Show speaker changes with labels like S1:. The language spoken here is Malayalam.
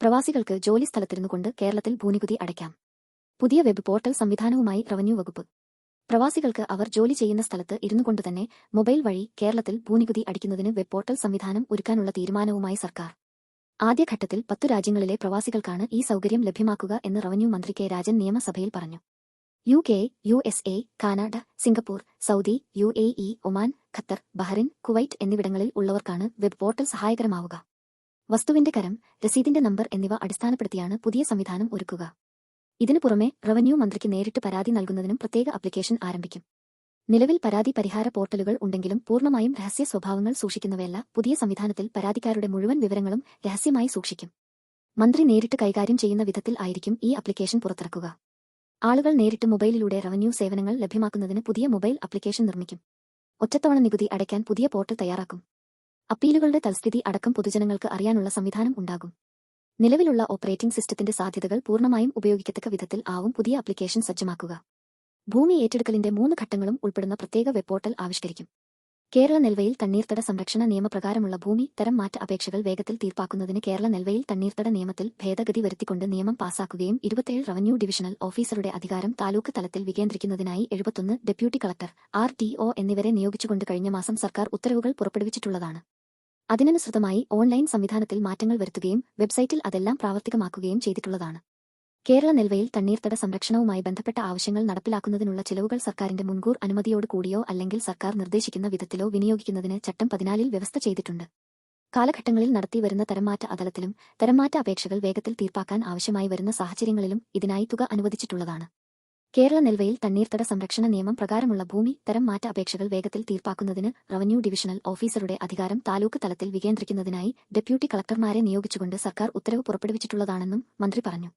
S1: പ്രവാസികൾക്ക് ജോലി സ്ഥലത്തിരുന്നുകൊണ്ട് കേരളത്തിൽ ഭൂനികുതി അടയ്ക്കാം. പുതിയ വെബ് പോർട്ടൽ സംവിധാനവുമായി റവന്യൂ വകുപ്പ്. പ്രവാസികൾക്ക് അവർ ജോലി ചെയ്യുന്ന സ്ഥലത്ത് ഇരുന്നുകൊണ്ട് തന്നെ മൊബൈൽ വഴി കേരളത്തിൽ ഭൂനികുതി അടിക്കുന്നതിന് വെബ് പോർട്ടൽ സംവിധാനം ഒരുക്കാനുള്ള തീരുമാനവുമായി സർക്കാർ. ആദ്യഘട്ടത്തിൽ പത്തു രാജ്യങ്ങളിലെ പ്രവാസികൾക്കാണ് ഈ സൗകര്യം ലഭ്യമാക്കുക എന്ന് റവന്യൂ മന്ത്രി കെ രാജൻ നിയമസഭയിൽ പറഞ്ഞു. U K U S A Canada Singapore Saudi U A E Oman Qatar Bahrain Kuwait എന്നിവിടങ്ങളിൽ ഉള്ളവർക്കാണ് വെബ് പോർട്ടൽ സഹായകരമാവുക. വസ്തുവിന്റെ കരം രസീതിന്റെ നമ്പർ എന്നിവ അടിസ്ഥാനപ്പെടുത്തിയാണ് പുതിയ സംവിധാനം ഒരുക്കുക. ഇതിനു പുറമെ റവന്യൂ മന്ത്രിക്ക് നേരിട്ട് പരാതി നൽകുന്നതിനും പ്രത്യേക അപ്ലിക്കേഷൻ ആരംഭിക്കും. നിലവിൽ പരാതി പരിഹാര പോർട്ടലുകൾ ഉണ്ടെങ്കിലും പൂർണമായും രഹസ്യ സ്വഭാവങ്ങൾ സൂക്ഷിക്കുന്നവയല്ല പുതിയ സംവിധാനത്തിൽ പരാതിക്കാരുടെ മുഴുവൻ വിവരങ്ങളും രഹസ്യമായി സൂക്ഷിക്കും. മന്ത്രി നേരിട്ട് കൈകാര്യം ചെയ്യുന്ന വിധത്തിൽ ആയിരിക്കും ഈ അപ്ലിക്കേഷൻ പുറത്തിറക്കുക. ആളുകൾ നേരിട്ട് മൊബൈലിലൂടെ റവന്യൂ സേവനങ്ങൾ ലഭ്യമാക്കുന്നതിന് പുതിയ മൊബൈൽ അപ്ലിക്കേഷൻ നിർമ്മിക്കും. ഒറ്റത്തവണ നികുതി അടയ്ക്കാൻ പുതിയ പോർട്ടൽ തയ്യാറാക്കും. അപ്പീലുകളുടെ തൽസ്ഥിതി അടക്കം പൊതുജനങ്ങൾക്ക് അറിയാനുള്ള സംവിധാനം ഉണ്ടാകും. നിലവിലുള്ള ഓപ്പറേറ്റിംഗ് സിസ്റ്റത്തിന്റെ സാധ്യതകൾ പൂർണമായും ഉപയോഗിക്കത്തക്ക വിധത്തിൽ ആവും പുതിയ ആപ്ലിക്കേഷൻ സജ്ജമാക്കുക. ഭൂമി ഏറ്റെടുക്കലിന്റെ മൂന്ന് ഘട്ടങ്ങളും ഉൾപ്പെടുന്ന പ്രത്യേക വെബ് പോർട്ടൽ ആവിഷ്കരിക്കും. കേരള നെൽവയിൽ തണ്ണീർത്തട സംരക്ഷണ നിയമപ്രകാരമുള്ള ഭൂമി തരം മാറ്റ അപേക്ഷകൾ വേഗത്തിൽ തീർപ്പാക്കുന്നതിന് കേരള നെൽവയിൽ തണ്ണീർത്തട നിയമത്തിൽ ഭേദഗതി വരുത്തിക്കൊണ്ട് നിയമം പാസാക്കുകയും ഇരുപത്തിയേഴ് റവന്യൂ ഡിവിഷണൽ ഓഫീസറുടെ അധികാരം താലൂക്ക് തലത്തിൽ വികേന്ദ്രിക്കുന്നതിനായി എഴുപത്തൊന്ന് deputy collector R T O എന്നിവരെ നിയോഗിച്ചുകൊണ്ട് കഴിഞ്ഞ മാസം സർക്കാർ ഉത്തരവുകൾ പുറപ്പെടുവിച്ചിട്ടുള്ളതാണ്. അതിനനുസൃതമായി ഓൺലൈൻ സംവിധാനത്തിൽ മാറ്റങ്ങൾ വരുത്തുകയും വെബ്സൈറ്റിൽ അതെല്ലാം പ്രാവർത്തികമാക്കുകയും ചെയ്തിട്ടുള്ളതാണ്. കേരള നെൽവയിൽ തണ്ണീർത്തട സംരക്ഷണവുമായി ബന്ധപ്പെട്ട ആവശ്യങ്ങൾ നടപ്പിലാക്കുന്നതിനുള്ള ചിലവുകൾ സർക്കാരിന്റെ മുൻകൂർ അനുമതിയോട് കൂടിയോ അല്ലെങ്കിൽ സർക്കാർ നിർദ്ദേശിക്കുന്ന വിധത്തിലോ വിനിയോഗിക്കുന്നതിന് ചട്ടം പതിനാലിൽ വ്യവസ്ഥ ചെയ്തിട്ടുണ്ട്. കാലഘട്ടങ്ങളിൽ നടത്തിവരുന്ന തരംമാറ്റ അദലത്തിലും തരംമാറ്റ അപേക്ഷകൾ വേഗത്തിൽ തീർപ്പാക്കാൻ ആവശ്യമായി വരുന്ന സാഹചര്യങ്ങളിലും ഇതിനായി തുക അനുവദിച്ചിട്ടുള്ളതാണ്. കേരള നെൽവയിൽ തണ്ണീർത്തട സംരക്ഷണ നിയമം പ്രകാരമുള്ള ഭൂമി തരം മാറ്റ അപേക്ഷകൾ വേഗത്തിൽ തീർപ്പാക്കുന്നതിന് റവന്യൂ ഡിവിഷണൽ ഓഫീസറുടെ അധികാരം താലൂക്ക് തലത്തിൽ വികേന്ദ്രിക്കുന്നതിനായി ഡെപ്യൂട്ടി കളക്ടർമാരെ നിയോഗിച്ചുകൊണ്ട് സർക്കാർ ഉത്തരവ് പുറപ്പെടുവിച്ചിട്ടുള്ളതാണെന്നും മന്ത്രി പറഞ്ഞു.